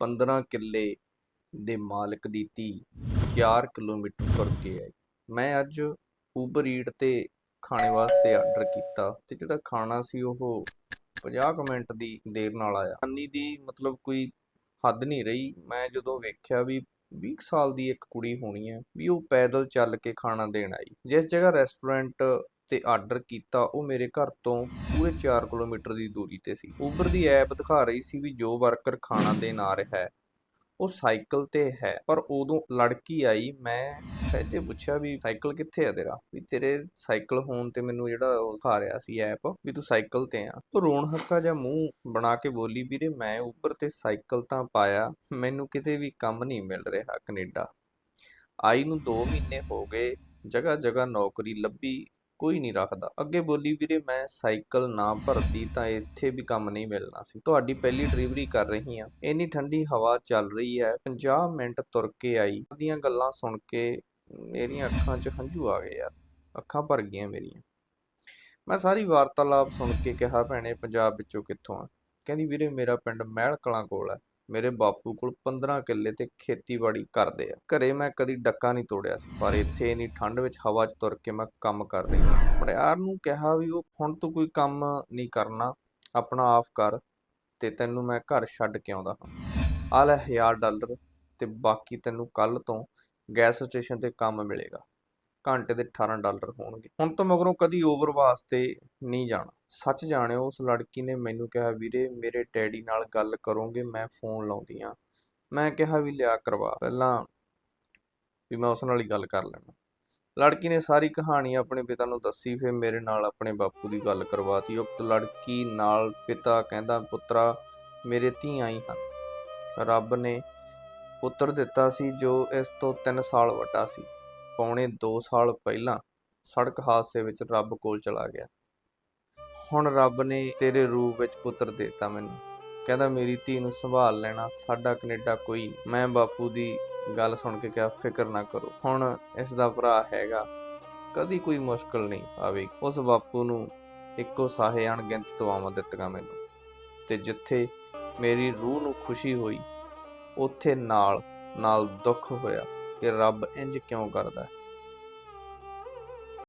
15 ਕਿੱਲੇ ਦੇ ਮਾਲਕ ਦੀ ਧੀ 4 ਕਿਲੋਮੀਟਰ ਤੁਰ ਕੇ ਆਈ। ਮੈਂ ਅੱਜ ਉਬਰ ਈਟ ਤੇ ਖਾਣੇ ਵਾਸਤੇ ਆਰਡਰ ਕੀਤਾ ਤੇ ਜਿਹੜਾ ਖਾਣਾ ਸੀ ਉਹ 50 ਕੁ ਮਿੰਟ ਦੀ ਦੇਰ ਨਾਲ ਆਇਆ। ਅੰਨੀ ਦੀ ਮਤਲਬ ਕੋਈ ਹੱਦ ਨਹੀਂ ਰਹੀ। ਮੈਂ ਜਦੋਂ ਵੇਖਿਆ ਵੀ 20 ਕੁ ਸਾਲ ਦੀ ਇੱਕ ਕੁੜੀ ਹੋਣੀ ਹੈ, ਵੀ ਉਹ ਪੈਦਲ ਚੱਲ ਕੇ ਖਾਣਾ ਦੇਣ ਆਈ। ਜਿਸ ਜਗ੍ਹਾ ਰੈਸਟੋਰੈਂਟ ਤੇ ਆਰਡਰ ਕੀਤਾ, ਉਹ ਮੇਰੇ ਘਰ ਤੋਂ ਪੂਰੇ 4 ਕਿਲੋਮੀਟਰ ਦੀ ਦੂਰੀ ਤੇ ਸੀ। ਉਬਰ ਦੀ ਐਪ ਦਿਖਾ ਰਹੀ ਸੀ ਵੀ ਜੋ ਵਰਕਰ ਖਾਣਾ ਦੇਣ ਆ ਰਿਹਾ ਹੈ, ਉਹ ਸਾਈਕਲ ਤੇ ਹੈ। ਪਰ ਉਦੋਂ ਲੜਕੀ ਆਈ, ਮੈਂ ਸਹਿਜੇ ਪੁੱਛਿਆ ਵੀ ਸਾਈਕਲ ਕਿੱਥੇ ਆ ਤੇਰਾ? ਵੀ ਤੇਰੇ ਸਾਈਕਲ ਹੋਣ ਤੇ ਮੈਨੂੰ ਜਿਹੜਾ ਉਹ ਦਿਖਾ ਰਿਹਾ ਸੀ ਐਪ ਵੀ ਤੂੰ ਸਾਈਕਲ ਤੇ ਆ। ਉਹ ਰੋਣ ਹੱਕਾ ਜਾਂ ਮੂੰਹ ਬਣਾ ਕੇ ਬੋਲੀ, ਵੀਰੇ ਮੈਂ ਉੱਪਰ ਤੇ ਸਾਈਕਲ ਤਾਂ ਪਾਇਆ, ਮੈਨੂੰ ਕਿਤੇ ਵੀ ਕੰਮ ਨਹੀਂ ਮਿਲ ਰਿਹਾ ਕੈਨੇਡਾ। ਆਈ ਨੂੰ 2 ਮਹੀਨੇ ਹੋ ਗਏ ਜਗ੍ਹਾ ਜਗ੍ਹਾ ਨੌਕਰੀ ਲੱਭੀ ਕੋਈ ਨਹੀਂ ਰੱਖਦਾ। ਅੱਗੇ ਬੋਲੀ, ਵੀਰੇ, ਮੈਂ ਸਾਈਕਲ ਨਾ ਭਰਦੀ ਤਾਂ ਇੱਥੇ ਵੀ ਕੰਮ ਨਹੀਂ ਮਿਲਣਾ ਸੀ। ਤੁਹਾਡੀ ਪਹਿਲੀ ਡਿਲੀਵਰੀ ਕਰ ਰਹੀ ਹਾਂ। ਇੰਨੀ ਠੰਡੀ ਹਵਾ ਚੱਲ ਰਹੀ ਹੈ। 50 ਮਿੰਟ ਤੁਰ ਕੇ ਆਈ। ਦੀਆਂ ਗੱਲਾਂ ਸੁਣ ਕੇ ਮੇਰੀਆਂ ਅੱਖਾਂ 'ਚ ਹੰਝੂ ਆ ਗਏ ਯਾਰ। ਅੱਖਾਂ ਭਰ ਗਈਆਂ ਮੇਰੀਆਂ। ਮੈਂ ਸਾਰੀ ਵਾਰਤਾਲਾਪ ਸੁਣ ਕੇ ਕਿਹਾ, ਭੈਣੇ, ਪੰਜਾਬ ਵਿੱਚੋਂ ਕਿੱਥੋਂ ਆ? ਕਹਿੰਦੀ, ਵੀਰੇ, ਮੇਰਾ ਪਿੰਡ ਮਹਿਲ ਕਲਾਂ ਕੋਲ ਹੈ। ਮੇਰੇ ਬਾਪੂ ਕੋਲ 15 ਕਿੱਲੇ ਤੇ ਖੇਤੀਬਾੜੀ ਕਰਦੇ ਆ। ਘਰੇ ਮੈਂ ਕਦੀ ਡੱਕਾ ਨਹੀਂ ਤੋੜਿਆ ਸੀ, ਪਰ ਇੱਥੇ ਇਨੀ ਠੰਡ ਵਿੱਚ ਹਵਾ 'ਚ ਤੁਰ ਕੇ ਮੈਂ ਕੰਮ ਕਰ ਰਹੀ ਹਾਂ। ਮੁੜਿਆਰ ਨੂੰ ਕਿਹਾ ਵੀ ਉਹ ਹੁਣ ਤੂੰ ਕੋਈ ਕੰਮ ਨਹੀਂ ਕਰਨਾ, ਆਪਣਾ ਆਫ ਕਰ ਤੇ ਤੈਨੂੰ ਮੈਂ ਘਰ ਛੱਡ ਕੇ ਆਉਂਦਾ ਹਾਂ। ਆ ਲੈ 1000 ਡਾਲਰ ਤੇ ਬਾਕੀ ਤੈਨੂੰ ਕੱਲ ਤੋਂ ਗੈਸ ਸਟੇਸ਼ਨ ਤੇ ਕੰਮ ਮਿਲੇਗਾ। ਘੰਟੇ ਦੇ 18 ਡਾਲਰ ਹੋਣਗੇ। ਹੁਣ ਤੋਂ ਮਗਰੋਂ ਕਦੀ ਓਵਰ ਵਾਸਤੇ ਨਹੀਂ ਜਾਣਾ। ਸੱਚ ਜਾਣਿਓ, ਉਸ ਲੜਕੀ ਨੇ ਮੈਨੂੰ ਕਿਹਾ, ਵੀਰੇ, ਮੇਰੇ ਡੈਡੀ ਨਾਲ ਗੱਲ ਕਰੋਗੇ, ਮੈਂ ਫੋਨ ਲਾਉਂਦੀ ਆ ਮੈਂ ਕਿਹਾ ਵੀ ਲਿਆ ਕਰਵਾ, ਪਹਿਲਾਂ ਵੀ ਮੈਂ ਉਸ ਨਾਲ ਹੀ ਗੱਲ ਕਰ ਲੈਣਾ ਲੜਕੀ ਨੇ ਸਾਰੀ ਕਹਾਣੀ ਆਪਣੇ ਪਿਤਾ ਨੂੰ ਦੱਸੀ, ਫਿਰ ਮੇਰੇ ਨਾਲ ਆਪਣੇ ਬਾਪੂ ਦੀ ਗੱਲ ਕਰਵਾਤੀ। ਉਕਤ ਲੜਕੀ ਨਾਲ ਪਿਤਾ ਕਹਿੰਦਾ, ਪੁੱਤਰਾ, ਮੇਰੇ ਧੀਆਂ ਹੀ ਹਨ। ਰੱਬ ਨੇ ਪੁੱਤਰ ਦਿੱਤਾ ਸੀ, ਜੋ ਇਸ ਤੋਂ 3 ਸਾਲ ਵੱਡਾ ਸੀ। ਪੌਣੇ 2 ਸਾਲ ਪਹਿਲਾਂ ਸੜਕ ਹਾਦਸੇ ਵਿੱਚ ਰੱਬ ਕੋਲ ਚਲਾ ਗਿਆ। ਹੁਣ ਰੱਬ ਨੇ ਤੇਰੇ ਰੂਪ ਵਿੱਚ ਪੁੱਤਰ ਦਿੱਤਾ ਮੈਨੂੰ। ਕਹਿੰਦਾ, ਮੇਰੀ ਧੀ ਨੂੰ ਸੰਭਾਲ ਲੈਣਾ, ਸਾਡਾ ਕੈਨੇਡਾ ਕੋਈ ਮੈਂ ਬਾਪੂ ਦੀ ਗੱਲ ਸੁਣ ਕੇ ਕਿਹਾ, ਫਿਕਰ ਨਾ ਕਰੋ। ਹੁਣ ਇਸ ਦਾ ਭਰਾ ਹੈਗਾ, ਕਦੀ ਕੋਈ ਮੁਸ਼ਕਲ ਨਹੀਂ ਆਵੇਗੀ। ਉਸ ਬਾਪੂ ਨੂੰ ਇੱਕੋ ਸਾਹੇ ਅਣਗਿਣਤ ਦੁਆਵਾਂ ਦਿੱਤੀਆਂ ਮੈਨੂੰ। ਤੇ ਜਿੱਥੇ ਮੇਰੀ ਰੂਹ ਨੂੰ ਖੁਸ਼ੀ ਹੋਈ, ਉੱਥੇ ਨਾਲ ਨਾਲ ਦੁੱਖ ਹੋਇਆ। ਕਿ ਰੱਬ ਇੰਜ ਕਿਉਂ ਕਰਦਾ ਹੈ?